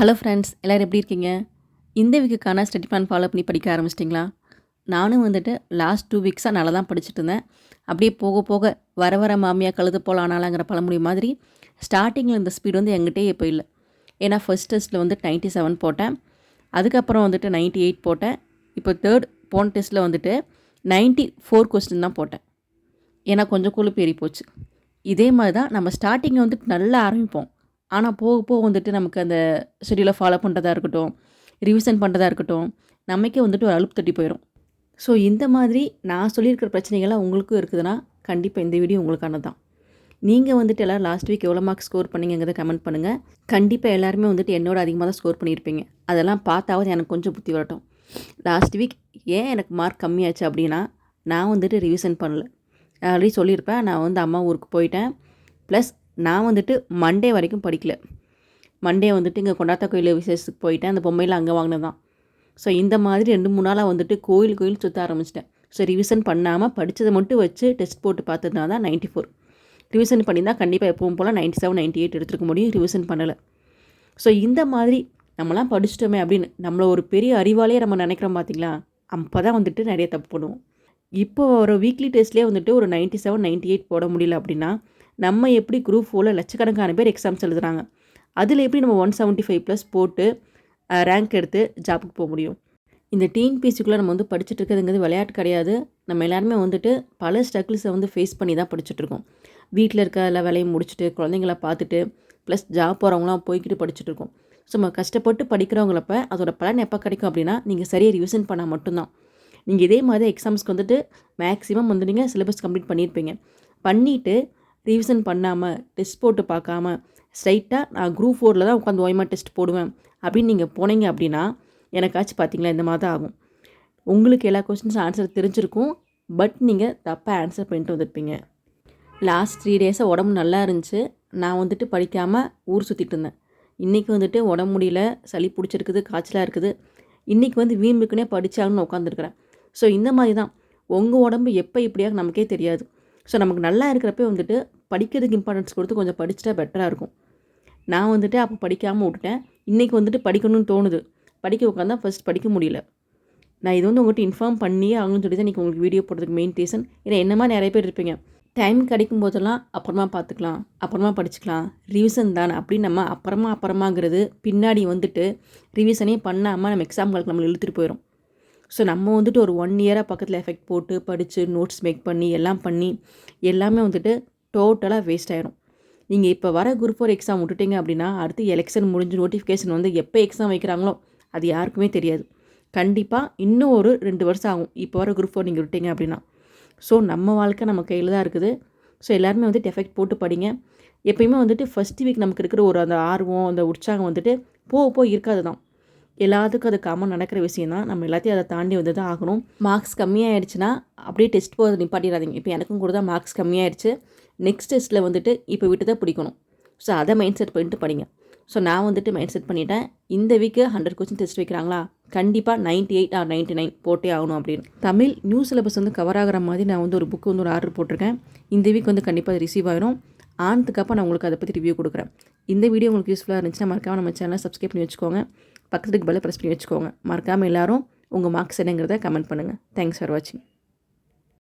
Hello friends எல்லோரும் எப்படி இருக்கீங்க? இந்த வீக்குக்கான ஸ்டடி பிளான் ஃபாலோ பண்ணி படிக்க ஆரம்பிச்சிட்டிங்களா? நானும் வந்துட்டு லாஸ்ட் டூ வீக்ஸாக நல்லா தான் படிச்சுட்டு இருந்தேன். அப்படியே போக போக வர வர மாமியாக கழுது போல் ஆனாலாங்கிற பழமொழி மாதிரி ஸ்டார்டிங்கில் இந்த ஸ்பீடு வந்து எங்கிட்டே இப்போ இல்லை. ஏன்னா ஃபஸ்ட் டெஸ்ட்டில் வந்து நைன்ட்டி செவன் போட்டேன். அதுக்கப்புறம் வந்துட்டு நைன்ட்டி எயிட் போட்டேன். இப்போ தேர்ட் போன டெஸ்ட்டில் வந்துட்டு நைன்ட்டி ஃபோர் கொஸ்டின் தான் போட்டேன். ஏன்னா கொஞ்சம் கொழுப்பு ஏறி போச்சு. இதே மாதிரி தான் நம்ம ஸ்டார்டிங்கை வந்துட்டு நல்லா ஆரம்பிப்போம். ஆனால் போக போக வந்துட்டு நமக்கு அந்த ஷெடியூலை ஃபாலோ பண்ணுறதா இருக்கட்டும் ரிவிஷன் பண்ணுறதா இருக்கட்டும் நமக்கே வந்துட்டு ஒரு அலுப்பு தட்டி போயிடும் ஸோ இந்த மாதிரி நான் சொல்லியிருக்கிற பிரச்சனைகள்லாம் உங்களுக்கும் இருக்குதுன்னா கண்டிப்பாக இந்த வீடியோ உங்களுக்கானது தான் நீங்கள் வந்துட்டு எல்லோரும் லாஸ்ட் வீக் எவ்வளோ மார்க் ஸ்கோர் பண்ணிங்கிறத கமெண்ட் பண்ணுங்கள் கண்டிப்பாக எல்லாருமே வந்துட்டு என்னோட அதிகமாக தான் ஸ்கோர் பண்ணியிருப்பீங்க. அதெல்லாம் பார்த்தாவது எனக்கு கொஞ்சம் புத்தி வரட்டும். லாஸ்ட் வீக் ஏன் எனக்கு மார்க் கம்மியாச்சு அப்படின்னா நான் வந்துட்டு ரிவிஷன் பண்ணல. ஆல்ரெடி சொல்லியிருப்பேன். நான் வந்து அம்மா ஊருக்கு போயிட்டேன். ப்ளஸ் நான் வந்துட்டு மண்டே வரைக்கும் படிக்கல. மண்டே வந்துட்டு இங்கே கொண்டாத்த கோயில் விசேஷத்துக்கு போயிட்டேன். அந்த பொம்மையில் அங்கே வாங்கினதான் ஸோ இந்த மாதிரி ரெண்டு மூணு நாளாக வந்துட்டு கோயில் கோயில் சுற்ற ஆரம்பிச்சிட்டேன். ஸோ ரிவிஷன் பண்ணாமல் படித்ததை மட்டும் வச்சு டெஸ்ட் போட்டு பார்த்ததுனா தான் நைன்ட்டி ஃபோர் ரிவிஷன் பண்ணியிருந்தால் கண்டிப்பாக எப்பவும் போல் நைன்ட்டி செவன் நைன்ட்டி எயிட் எடுத்துருக்க முடியும். ரிவிஷன் பண்ணலை. ஸோ இந்த மாதிரி நம்மலாம் படிச்சிட்டோமே அப்படின்னு நம்மளை ஒரு பெரிய அறிவாலே நம்ம நினைக்கிறோம் பார்த்தீங்களா அப்போ தான் வந்துட்டு நிறைய தப்பு பண்ணுவோம். இப்போ ஒரு வீக்லி டெஸ்ட்லேயே வந்துட்டு ஒரு நைன்ட்டி செவன் நைன்ட்டி எயிட் போட முடியல அப்படின்னா நம்ம எப்படி குரூப் ஃபோரில் லட்சக்கணக்கான பேர் எக்ஸாம்ஸ் எழுதுகிறாங்க அதில் எப்படி நம்ம ஒன் செவன்ட்டி ஃபைவ் ப்ளஸ் போட்டு ரேங்க் எடுத்து ஜாப்புக்கு போக முடியும்? இந்த டிஎன்பிசிக்குள்ளே நம்ம வந்து படிச்சுட்டு இருக்கிறதுங்கிறது விளையாட்டு கிடையாது. நம்ம எல்லாருமே வந்துட்டு பல ஸ்ட்ரகிள்ஸை வந்து ஃபேஸ் பண்ணி தான் படிச்சுட்ருக்கோம் வீட்டில் இருக்க எல்லா வேலையும் முடிச்சுட்டு குழந்தைங்கள பார்த்துட்டு ப்ளஸ் ஜாப் போகிறவங்களாம் போய்கிட்டு படிச்சுட்ருக்கோம் ஸோ நம்ம கஷ்டப்பட்டு படிக்கிறவங்களப்ப அதோட பலன் எப்போ கிடைக்கும் அப்படின்னா நீங்கள் சரியாக ரிவிஷன் பண்ணால் மட்டும்தான். நீங்கள் இதே மாதிரி எக்ஸாம்ஸ்க்கு வந்துட்டு மேக்ஸிமம் வந்து நீங்கள் சிலபஸ் கம்ப்ளீட் பண்ணியிருப்பீங்க. பண்ணிவிட்டு ரிவிஷன் பண்ணாமல் டெஸ்ட் போட்டு பார்க்காம ஸ்ட்ரைட்டாக நான் குரூப் ஃபோரில் தான் உட்காந்து ஓய்மா டெஸ்ட் போடுவேன். அப்படின்னு நீங்கள் போனீங்க அப்படின்னா எனக்காச்சும் பார்த்தீங்களா இந்த மாதிரி தான் ஆகும். உங்களுக்கு எல்லா கொஸ்டின்ஸ் ஆன்சர் தெரிஞ்சிருக்கும். பட் நீங்கள் தப்பாக ஆன்சர் பண்ணிட்டு வந்திருப்பீங்க. லாஸ்ட் த்ரீ டேஸாக உடம்பு நல்லா இருந்துச்சு. நான் வந்துட்டு படிக்காமல் ஊர் சுற்றிட்டு இருந்தேன். இன்றைக்கி வந்துட்டு உடம்பு முடியல சளி பிடிச்சிருக்குது காய்ச்சலாக இருக்குது. இன்றைக்கி வந்து வீம்புக்குனே படித்தாங்கன்னு உட்காந்துருக்குறேன் ஸோ இந்த மாதிரி தான். உங்கள் உடம்பு எப்போ இப்படியாக நமக்கே தெரியாது. ஸோ நமக்கு நல்லா இருக்கிறப்ப வந்துட்டு படிக்கிறதுக்கு இம்பார்ட்டன்ஸ் கொடுத்து கொஞ்சம் படிச்சுட்டா பெட்டராக இருக்கும். நான் வந்துட்டு அப்போ படிக்காமல் விட்டுட்டேன். இன்றைக்கி வந்துட்டு படிக்கணும்னு தோணுது. படிக்க உட்காந்தா ஃபஸ்ட் படிக்க முடியல. நான் இது வந்து உங்கள்கிட்ட இன்ஃபார்ம் பண்ணியே ஆகணும்னு சொல்லி தான் இன்றைக்கி உங்களுக்கு வீடியோ போடுறதுக்கு மெயின் ரீசன் ஏன்னா என்ன நிறைய பேர் இருப்பீங்க. டைம் கிடைக்கும் போதெல்லாம் அப்புறமா பார்த்துக்கலாம். அப்புறமா படிச்சுக்கலாம். ரிவிஷன் தான். அப்படின்னு நம்ம அப்புறமா அப்புறமாங்கிறது பின்னாடி வந்துட்டு ரிவிஷனே பண்ணாமல் நம்ம எக்ஸாம்களுக்கு நம்மளை இழுத்துட்டு போயிடும் ஸோ நம்ம வந்துட்டு ஒரு ஒன் இயராக பக்கத்தில் எஃபெக்ட் போட்டு படித்து நோட்ஸ் மேக் பண்ணி எல்லாம் பண்ணி எல்லாமே வந்துட்டு டோட்டலாக வேஸ்ட் ஆயிரும். நீங்கள் இப்போ வர குரூப் ஃபோர் எக்ஸாம் விட்டுட்டீங்க அப்படின்னா அடுத்து எலெக்ஷன் முடிஞ்சு நோட்டிஃபிகேஷன் வந்து எப்போ எக்ஸாம் வைக்கிறாங்களோ அது யாருக்குமே தெரியாது. கண்டிப்பாக இன்னும் ஒரு ரெண்டு வருஷம் ஆகும் இப்போ வர குரூப் ஃபோர் நீங்கள் விட்டீங்க அப்படின்னா. ஸோ நம்ம வாழ்க்கை நம்ம கையில் தான் இருக்குது. ஸோ எல்லாருமே வந்துட்டு எஃபெக்ட் போட்டு படிங்க. எப்பயுமே வந்துட்டு ஃபஸ்ட் வீக் நமக்கு இருக்கிற ஒரு அந்த ஆர்வம் அந்த உற்சாகம் வந்துட்டு போக போக இருக்காது தான். எல்லாத்துக்கும் அது காமன் நடக்கிற விஷயம் தான் நம்ம எல்லாத்தையும் அதை தாண்டி வந்து தான் ஆகணும். மார்க்ஸ் கம்மியாயிடுச்சுன்னா அப்படியே டெஸ்ட் போகிறது நிப்பாட்டிடாதீங்க. இப்போ எனக்கும் கூட தான் மார்க்ஸ் கம்மியாயிடுச்சு. நெக்ஸ்ட் டெஸ்ட்டில் வந்துட்டு இப்போ விட்டு தான் பிடிக்கணும். ஸோ அதை மைண்ட் செட் பண்ணிட்டு படிங்க. ஸோ நான் வந்துட்டு மைண்ட் செட் பண்ணிட்டேன். இந்த வீக்கு ஹண்ட்ரட் கொஸ்டின் டெஸ்ட் வைக்கிறாங்களா? கண்டிப்பாக ninety eight or ninety nine போட்டே ஆகணும் அப்படின்னு. தமிழ் நியூ சிலபஸ் வந்து கவர் ஆகிற மாதிரி நான் வந்து ஒரு புக்கு வந்து ஒரு ஆர்டர் போட்டிருக்கேன். இந்த வீக் வந்து கண்டிப்பாக அது ரிசீவ் ஆகிடும் ஆனதுக்கப்புறம் நான் உங்களுக்கு அதை பற்றி ரிவ்யூ கொடுக்குறேன். இந்த வீடியோ உங்களுக்கு யூஸ்ஃபுல்லாக இருந்துச்சுன்னா மறக்காமல் நம்ம சேனலை சப்ஸ்கிரைப் பண்ணி வச்சுக்கோங்க. பக்கத்துக்கு பல ப்ரெஸ் பண்ணி வச்சுக்கோங்க. மறக்காமல் எல்லோரும் உங்கள் மார்க்ஸ் என்னங்கிறத கமெண்ட் பண்ணுங்கள் தேங்க்ஸ் ஃபார் வாட்சிங்